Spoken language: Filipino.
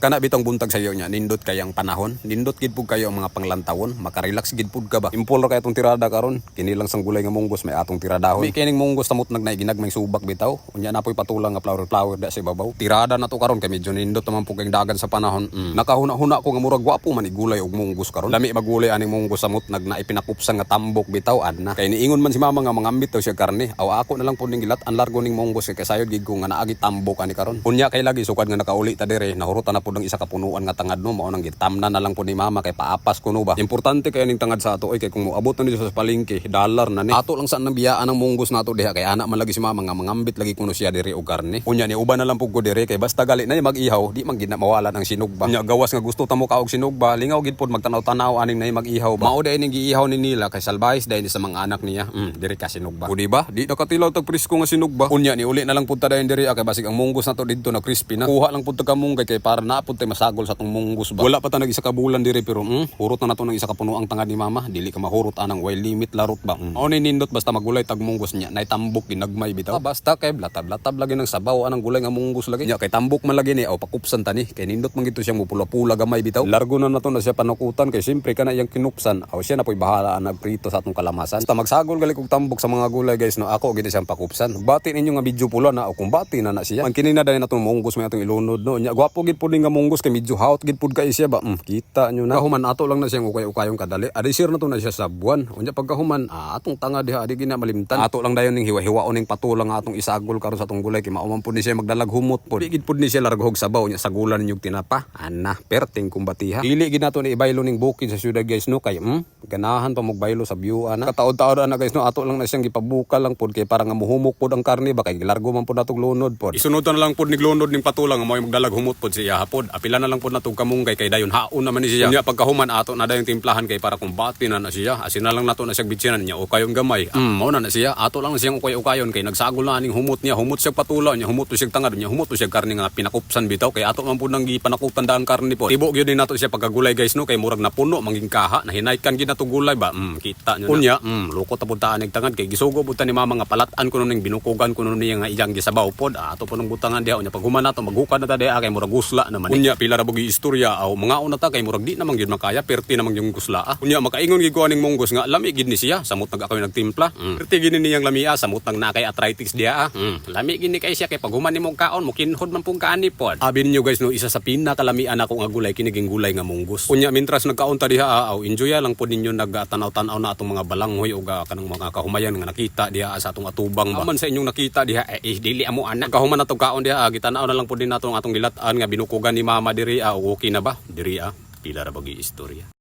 Kana bitong buntag sa iyo nya, nindot kayang panahon, nindot gid pud kayo ang mga panglantawon, makarelax gid pud ka ba. Impol ra kay atong tirada karon, kini lang sang gulay nga munggos may atong tiradahon. May kining munggos tamot nag ginagmay subak bitaw, unya na po'y patulang nga flower flower da sa ibabaw. Tirada na to karon kay medyo nindot naman pug ang dagan sa panahon. Mm. Nakahuna-huna ko nga murag gwapo man igulay og munggos karon. Lami magulay aning munggos samot nag naipinakupsan nga tambok bitaw adna. Kay niingon man si mama nga mangambit daw siya karne. Aw ako na lang pud ning gilat ang largo ning munggos kay kasayod gid ko nga naagi tambok ani karon. Unya kay lagi sukad nga nakauli ta dire, nahurutan na pud ang isa ka punuan nga tangad no mao nang gitamna na lang pud ni mama kay paapas kuno ba. Importante kay ning tangad sa ato oy kay kung moabot na dito sa palengke, dollar na ni. Ato lang sa nang biyaan ang munggos nato diha kay ana man lagi si mama nga mangambit lagi kuno siya dire og karne. Unya ni uban na lang pud ko dire kay basta gali na mag-ihaw, di man gid na mawalan ang sinugba. Unya gawas nga gusto ta mo ka og sinugba, lingaw gid pud magtanaw-tanaw aning nay mag-ihaw ba. Mao ning giihaw ni nila kay salbahis dahil sa mga anak niya. Mm, dire ka sinugba. O di ba? Di nakatilaw tag presko nga sinugba. Unya ni uli na lang pud ta dayon dire kay basig ang munggos nato didto na crispy na. Kuha lang pud ka munggay kay para na pud tay masagol sa tong munggos ba. Wala pa ta nag isa ka bulan dire pero mm, hurot na nato ng isa ka puno ang tangad ni mama. Dili ka mahurot anang way limit larot ba. Mm. Ni nindot basta magulay tag munggos niya. Nay tambok ginagmay bitaw. Ah, basta kay blatab-latab lagi ng sabaw anang gulay nga munggos lagi. Nya kay tambok man lagi ni aw pakupsan tani kay nindot man gito siya mo pula-pula gamay bitaw. Largo na nato na siya panukutan kay simpre kana iyang kinupsan. Aw siya na po'y bahala ang nagprito sa atong kalamasan. Basta magsagol gali kog tambok sa mga gulay guys no ako gid siyang pakupsan. Bati ninyo nga medyo pula na o kung bati na na siya. Man kini na dahil natong munggos may atong ilunod no. Nya gwapo gid pud nga munggos kay medyo hot gid pud kay siya ba. Mm, kita nyo na. Kahuman ato lang na siyang ukay-ukayong kadali. Adi sir na to na siya sa buwan. Unya pagkahuman ah, atong tanga diha adi gina malimtan. Ato lang dayon ning hiwa-hiwaon ning patulang atong isagol karon sa atong gulay kay mauman pud ni siya magdalag humot pud. Di gid pud ni siya larghog sabaw nya sagulan ninyog tinapa. Ana, perting kumbatiha. Dili gid nato ni ibaylo ning bukid sa syudad guys no kay mm, ganahan pa magbaylo sa view ana. Kataod-taod ana guys no ato lang na siyang gipabukal lang pud kay para nga muhumok pud ang karne ba kay largo man pud natong lunod pud. Isunod na lang pud nig lunod ning patulang mo'y magdalag humot pud siya hapod. Apila na lang pud natong kamunggay kay dayon haon naman ni siya. Unya pagkahuman ato na dayon timplahan kay para kung bati na na siya. Asin na lang nato na siya bitsinan niya o kayong gamay. Mm, mao na na siya. Ato lang siyang ukay-ukayon kay nagsagol na aning humot niya. Humot siya patula niya, humot siya tangad niya, humot siya karne nga pinakupsan bitaw kay ato man pud nang gipanakutan daan karne po. Tibo gyud din nato siya pagkagulay guys no kay murag napuno manging kaha na hinaykan gid nato gulay ba. Mm, kita niyo na. Unya, mm, lukot ta pud taan tangad kay gisugo pud ta ni mama nga palatan kuno ning binukugan kuno niya nga iyang gisabaw pod. Ah, ato po nang butangan diha unya pag human nato maghukad na ta diha kay murag gusla naman. Unya pila ra bugi istorya aw mga una ta kay murag di namang gyud makaya perti namang yung gusla. Ah. Unya makaingon gid ko aning monggos nga lami gid ni siya samot nag ako nagtimpla. Mm. Perti gid ni niyang lamia samot nang nakay arthritis diha. Ah. Mm. Lami gid ni kay siya kay pag human nimong kaon mo kinhod man pong kaani pod. Abi ninyo guys no isa sa pinakalamian ako nga gulay kiniging gulay nga munggos. Unya mintras nagkaon ta diha ah, aw enjoy lang pod ninyo nagtanaw-tanaw na atong mga balanghoy ug ah, kanang mga kahumayan nga nakita diha sa atong atubang ba. Aman sa inyong nakita diha eh, eh dili amo anak. Kahuman na kaon diha ah, gitanaw na lang pod din nato ang atong gilat-an nga binukugan ni mama diri ah, okay na ba? Diri ah, pila ra bagi istorya.